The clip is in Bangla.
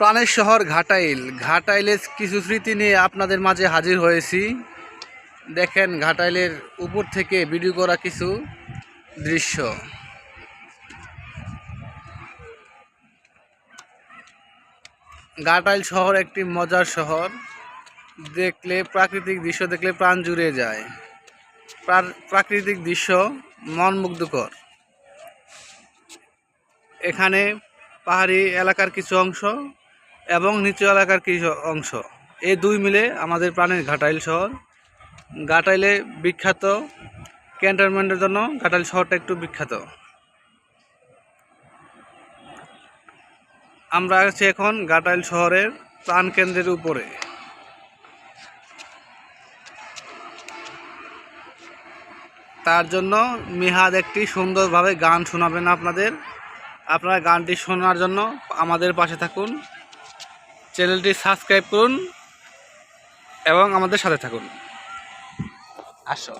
প্রাণের শহর ঘাটাইল। ঘাটাইলের কিছু স্মৃতি নিয়ে আপনাদের মাঝে হাজির হয়েছি। দেখেন, ঘাটাইলের উপর থেকে ভিডিও করা কিছু দৃশ্য। ঘাটাইল শহর একটি মজার শহর। দেখলে প্রাকৃতিক দৃশ্য, দেখলে প্রাণ জুড়ে যায়। প্রাকৃতিক দৃশ্য মন মুগ্ধকর এখানে পাহাড়ি এলাকার কিছু অংশ এবং নিচু এলাকার কিছু অংশ। এই দুই মিলে আমাদের প্রাণের ঘাটাইল শহর। ঘাটাইলে বিখ্যাত ক্যান্টনমেন্টের জন্য ঘাটাইল শহরটা একটু বিখ্যাত। আমরা আছি এখন ঘাটাইল শহরের প্রাণ কেন্দ্রের উপরে। তার জন্য মিহাদ একটি সুন্দরভাবে গান শোনাবেন আপনাদের। আপনারা গানটি শোনার জন্য আমাদের পাশে থাকুন। চ্যানেলটি সাবস্ক্রাইব করুন এবং আমাদের সাথে থাকুন। আসো।